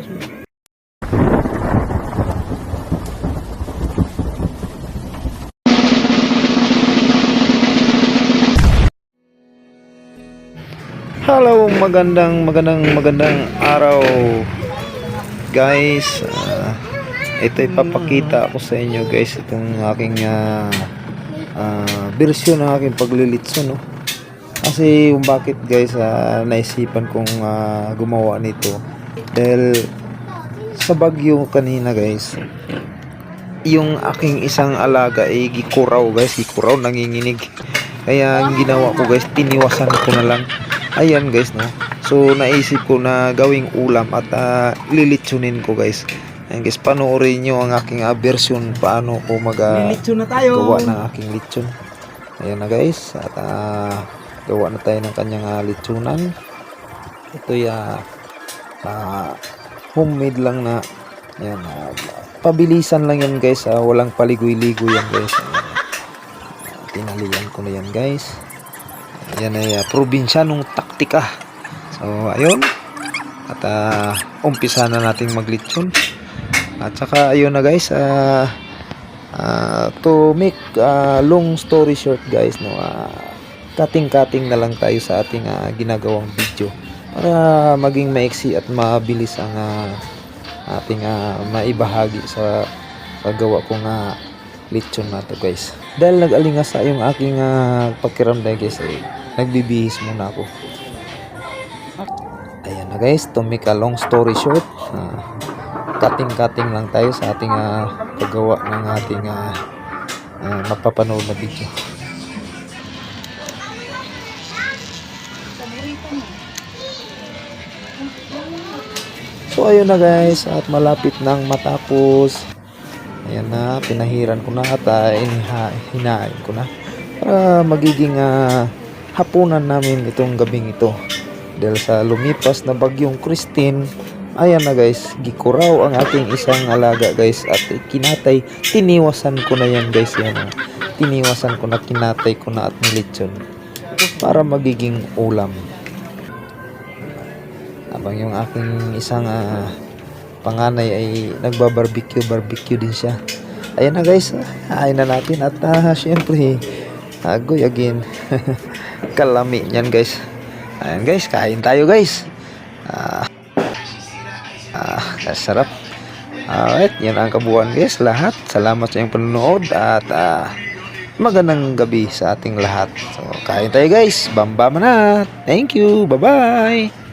Hello, magandang magandang magandang araw. Guys ah, uh, ito ipapakita ko sa inyo guys itong aking uh, uh, version ng aking paglilitso no? Kasi kung bakit guys uh, naisipan kong uh, gumawa nito dahil sa bagyo kanina guys yung aking isang alaga ay gikuraw guys. Gikuraw nanginginig. Kaya ang ginawa ko guys tiniwasan ko na lang. Ayan guys no? So naisip ko na gawing ulam at uh, lilitsunin ko guys. Ayan guys panoorin nyo ang aking uh, version paano ko mag ah, Lilitso na tayo. gawa ng aking litson ayan na guys at ah, gawa na tayo ng kanyang uh, litsunan. Ito ya ah, homemade lang na ayan ah, pabilisan lang yan guys ah, walang paligoy-ligoy yan guys. Ayan. tinalian ko na yan guys. Yan ay uh, probinsyanong taktika. So ayun. At ah, umpisa na nating maglitsyon at saka ayun na guys ah ah, to make ah, long story short guys no ah, cutting-cutting na lang tayo sa ating ah, ginagawang video para maging maiksi at mabilis ang ah, ating ah, maibahagi sa paggawa kong uh, lechon na to guys. Dahil nag-alingasa yung aking uh, pakiramdam guys ay nagbibihis muna ako. Ayan na guys to make a long story short ah, cutting-cutting lang tayo sa ating ah, paggawa ng ating uh, mapapanood na video So ayun na guys at malapit nang matapos. Ayan na, pinahiran ko na at uh, iniha, ko na para magiging ah, hapunan namin itong gabing ito. Dahil sa lumipas na bagyong Christine, ayan na guys, gikuraw ang aking isang alaga guys at kinatay, tiniwasan ko na yan guys yan. ah. Tiniwasan ko na, kinatay ko na at nilitsyon para magiging ulam habang yung aking isang ah, panganay ay nagbabarbecue barbecue din siya. Ayan na guys. Hain na natin at ah, syempre agoy again. Kalami yan guys. Ayan guys. Kain tayo guys. Ah, ah, sarap. Alright yan ang kabuuan guys. Lahat. Salamat sa iyong panonood at ah, magandang gabi sa ating lahat. So kain tayo guys. Bamba na thank you. Bye bye